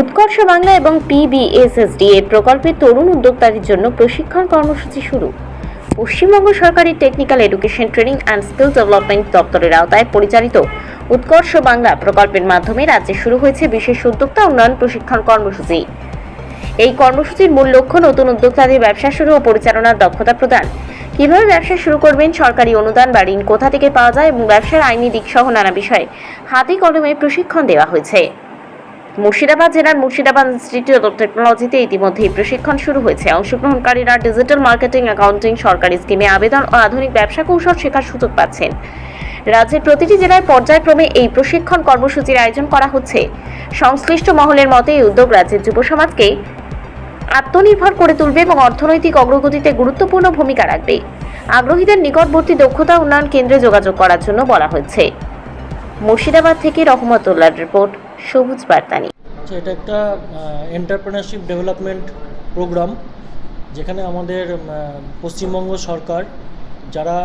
উৎকর্ষ বাংলা এবং পিবিএসএসডি এর প্রকল্পে তরুণ উদ্যোক্তাদের জন্য প্রশিক্ষণ কর্মসূচি শুরু। পশ্চিমবঙ্গ সরকারি technical education training and skill development দপ্তরের আওতায় পরিচালিত উৎকর্ষ বাংলা প্রকল্পের মাধ্যমে রাজ্যে শুরু হয়েছে বিশেষ উদ্যোক্তা উন্নয়ন প্রশিক্ষণ কর্মসূচি। এই কর্মসূচির মূল লক্ষ্য নতুন উদ্যোক্তাদের ব্যবসা শুরু ও পরিচালনার দক্ষতা প্রদান। কীভাবে ব্যবসা শুরু করবেন, সরকারি অনুদান বা ঋণ কোথা থেকে পাওয়া যায় এবং ব্যবসার আইনি দিক সহ নানা বিষয়ে হাতে কলমে প্রশিক্ষণ দেওয়া হয়েছে। মুর্শিদাবাদ জেলার মুর্শিদাবাদ ইনস্টিটিউট অফ টেকনোলজিতে ইতিমধ্যেই প্রশিক্ষণ শুরু হয়েছে। অংশগ্রহণকারীরা ডিজিটাল মার্কেটিং, অ্যাকাউন্টিং, সরকারি স্কিমে আবেদন ও আধুনিক ব্যবসা কৌশল শেখার সুযোগ পাচ্ছেন। রাজ্যের প্রতিটি জেলায় পর্যায়ক্রমে এই প্রশিক্ষণ কর্মসূচির আয়োজন করা হচ্ছে। সংশ্লিষ্ট মহলের মতে, এই উদ্যোগ রাজ্যের যুব সমাজকে আত্মনির্ভর করে তুলবে এবং অর্থনৈতিক অগ্রগতিতে গুরুত্বপূর্ণ ভূমিকা রাখবে। আগ্রহীদের নিকটবর্তী দক্ষতা উন্নয়ন কেন্দ্রে যোগাযোগ করার জন্য বলা হয়েছে। মুর্শিদাবাদ থেকে রহমতুল্লাহ রিপোর্ট। সবুজ বার্তানি আচ্ছা এটা একটা এন্টারপ্রেনারশিপ ডেভেলপমেন্ট প্রোগ্রাম যেখানে আমাদের পশ্চিমবঙ্গ সরকার যারা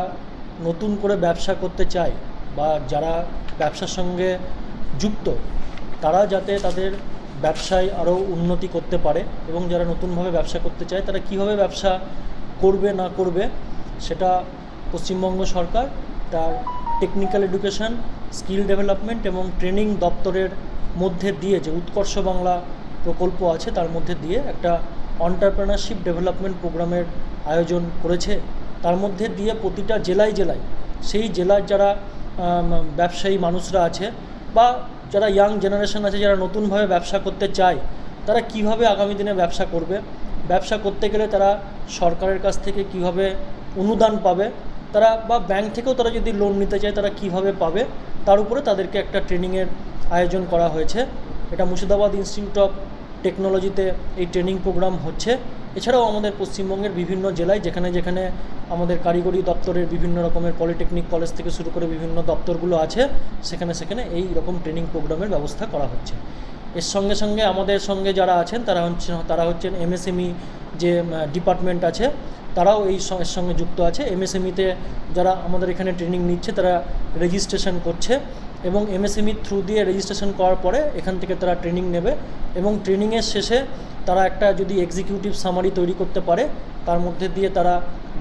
নতুন করে ব্যবসা করতে চায় বা যারা ব্যবসার সঙ্গে যুক্ত, তারা যাতে তাদের ব্যবসায় আরও উন্নতি করতে পারে এবং যারা নতুনভাবে ব্যবসা করতে চায়, তারা কীভাবে ব্যবসা করবে, না করবে, সেটা পশ্চিমবঙ্গ সরকার তার টেকনিক্যাল এডুকেশন স্কিল ডেভেলপমেন্ট এবং ট্রেনিং দপ্তরের মধ্যে দিয়ে যে উৎকর্ষ বাংলা প্রকল্প আছে, তার মধ্যে দিয়ে একটা অন্টারপ্রেনারশিপ ডেভেলপমেন্ট প্রোগ্রামের আয়োজন করেছে। তার মধ্যে দিয়ে প্রতিটা জেলায় জেলায় সেই জেলার যারা ব্যবসায়ী মানুষরা আছে বা যারা ইয়াং জেনারেশন আছে, যারা নতুনভাবে ব্যবসা করতে চায়, তারা কীভাবে আগামী দিনে ব্যবসা করবে? ব্যবসা করতে গেলে তারা সরকারের কাছ থেকে কীভাবে অনুদান পাবে? তারা বা ব্যাংক থেকেও তারা যদি লোন নিতে চায়, তারা কীভাবে পাবে? তার উপরে তাদেরকে একটা ট্রেনিংয়ের আয়োজন করা হয়েছে। এটা মুর্শিদাবাদ ইনস্টিটিউট অফ টেকনোলজিতে এই ট্রেনিং প্রোগ্রাম হচ্ছে। এছাড়াও আমাদের পশ্চিমবঙ্গের বিভিন্ন জেলায় যেখানে যেখানে আমাদের কারিগরি দপ্তরের বিভিন্ন রকমের পলিটেকনিক কলেজ থেকে শুরু করে বিভিন্ন দপ্তরগুলো আছে, সেখানে সেখানে এই রকম ট্রেনিং প্রোগ্রামের ব্যবস্থা করা হচ্ছে। এর সঙ্গে সঙ্গে আমাদের সঙ্গে যারা আছেন, তারা হচ্ছে, তারা হচ্ছেন এমএসএমই যে ডিপার্টমেন্ট আছে, তারাও এই এর সঙ্গে যুক্ত আছে। এমএসএমইতে যারা আমাদের এখানে ট্রেনিং নিচ্ছে, তারা রেজিস্ট্রেশন করছে এবং এমএসএমই থ্রু দিয়ে রেজিস্ট্রেশন করার পরে এখান থেকে তারা ট্রেনিং নেবে এবং ট্রেনিংয়ের শেষে তারা একটা যদি এক্সিকিউটিভ সামারি তৈরি করতে পারে তার মধ্যে দিয়ে তারা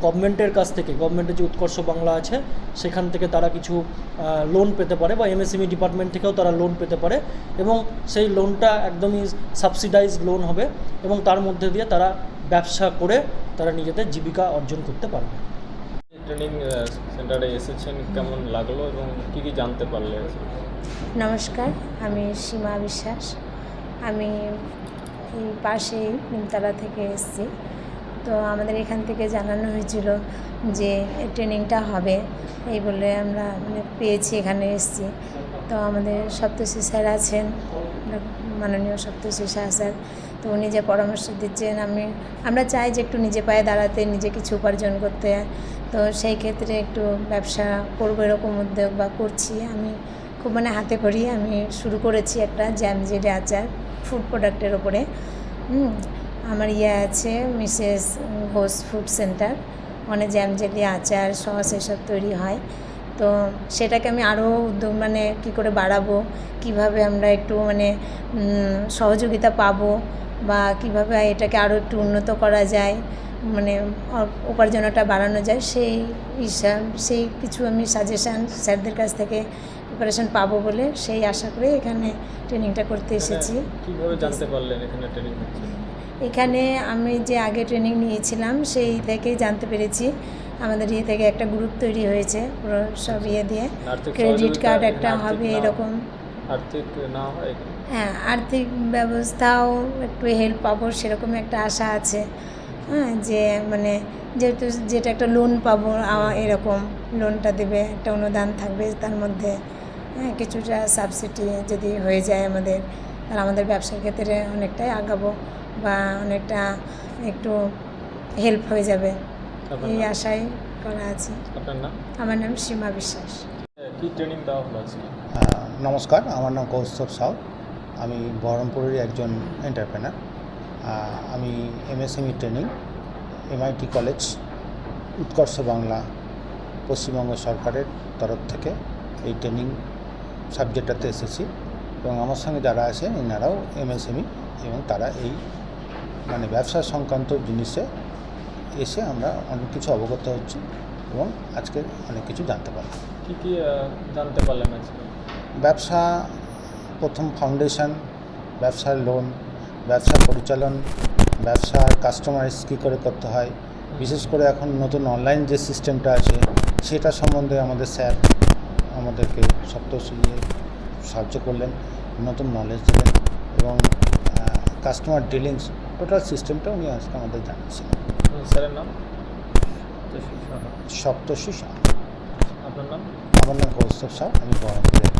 গভর্নমেন্টের কাছ থেকে গভর্নমেন্টের যে উৎকর্ষ বাংলা আছে সেখান থেকে তারা কিছু লোন পেতে পারে বা এমএসএমই ডিপার্টমেন্ট থেকেও তারা লোন পেতে পারে এবং সেই লোনটা একদমই সাবসিডাইজ লোন হবে এবং তার মধ্যে দিয়ে তারা ব্যবসা করে তারা নিজেদের জীবিকা অর্জন করতে পারবে। ট্রেনিং সেন্টারে এসেছেন কেমন লাগল এবং কি কি জানতে পারলে? নমস্কার আমি সীমা বিশ্বাস। আমি পাশেই নিমতলা থেকে এসেছি। তো আমাদের এখান থেকে জানানো হয়েছিল যে ট্রেনিংটা হবে, এই বলে আমরা মানে পেয়েছি, এখানে এসেছি। তো আমাদের সপ্তর্ষি স্যার আছেন মাননীয় সপ্তর্ষি শাহ স্যার। তো উনি যে পরামর্শ দিচ্ছেন, আমি, আমরা চাই যে একটু নিজে পায়ে দাঁড়াতে, নিজে কিছু উপার্জন করতে। তো সেই ক্ষেত্রে একটু ব্যবসা করব, এরকম উদ্যোগ বা করছি। আমি খুব মানে হাতে করি, আমি শুরু করেছি একটা জ্যাম, জেডে আচার, ফুড প্রোডাক্টের ওপরে। আমার ইয়ে আছে মিসেস ঘোষ ফুড সেন্টার। ওখানে জ্যাম জেলি আচার সস এসব তৈরি হয়। তো সেটাকে আমি আরও উদ্যোগ মানে কী করে বাড়াবো কীভাবে আমরা একটু মানে সহযোগিতা পাবো বা কীভাবে এটাকে আরও একটু উন্নত করা যায় মানে উপার্জনটা বাড়ানো যায় সেই হিসাব সেই কিছু আমি সাজেশান স্যারদের কাছ থেকে প্রিপারেশন পাবো বলে সেই আশা করে এখানে ট্রেনিংটা করতে এসেছি। কীভাবে জানতে পারলেন এখানে ট্রেনিং এখানে আমি যে আগে ট্রেনিং নিয়েছিলাম সেই থেকেই জানতে পেরেছি। আমাদের ইয়ে থেকে একটা গ্রুপ তৈরি হয়েছে পুরো সব ইয়ে দিয়ে। ক্রেডিট কার্ড একটা হবে এরকম। আর্থিক না হয় হ্যাঁ আর্থিক ব্যবস্থাও একটু হেল্প পাবো সেরকম একটা আশা আছে। হ্যাঁ যে মানে যেহেতু যেটা একটা লোন পাবো এরকম লোনটা দেবে একটা অনুদান থাকবে তার মধ্যে। হ্যাঁ কিছুটা সাবসিডি যদি হয়ে যায় আমাদের। তাহলে আমাদের ব্যবসার ক্ষেত্রে অনেকটাই আগাবো বা অনেকটা একটু হেল্প হয়ে যাবে। এই? আশায় করা আছে। আমার নাম সীমা বিশ্বাস। নমস্কার আমার নাম কৌস্তব সাউ। আমি বহরমপুরের একজন এন্টারপ্রেনার আমি এমএসএমই ট্রেনিং এমআইটি কলেজ উৎকর্ষ বাংলা পশ্চিমবঙ্গ সরকারের তরফ থেকে এই ট্রেনিং সাবজেক্টটাতে এসেছি। এবং আমার সঙ্গে যারা আছে এনারাও এমএসএমই এবং তারা এই মানে ব্যবসা সংক্রান্ত জিনিসে এসে আমরা অনেক কিছু অবগত হচ্ছি এবং আজকে অনেক কিছু জানতে পারলাম। কি কি জানতে পারলেন আজকে? ব্যবসা প্রথম ফাউন্ডেশন ব্যবসার লোন ব্যবসা পরিচালন ব্যবসার কাস্টমাইজ কী করে করতে হয় বিশেষ করে এখন নতুন অনলাইন যে সিস্টেমটা আছে সেটা সম্বন্ধে আমাদের স্যার আমাদেরকে সপ্তর্ষি সাহায্য করলেন নতুন নলেজ দিলেন এবং কাস্টমার ডিলিংস টোটাল সিস্টেমটা উনি আজকে আমাদের জানিয়েছিলেন। স্যারের নাম? সপ্তশী সাহা। আপনার নাম? আমার নাম কৌস্তব সাহ আমি বহরমপুরের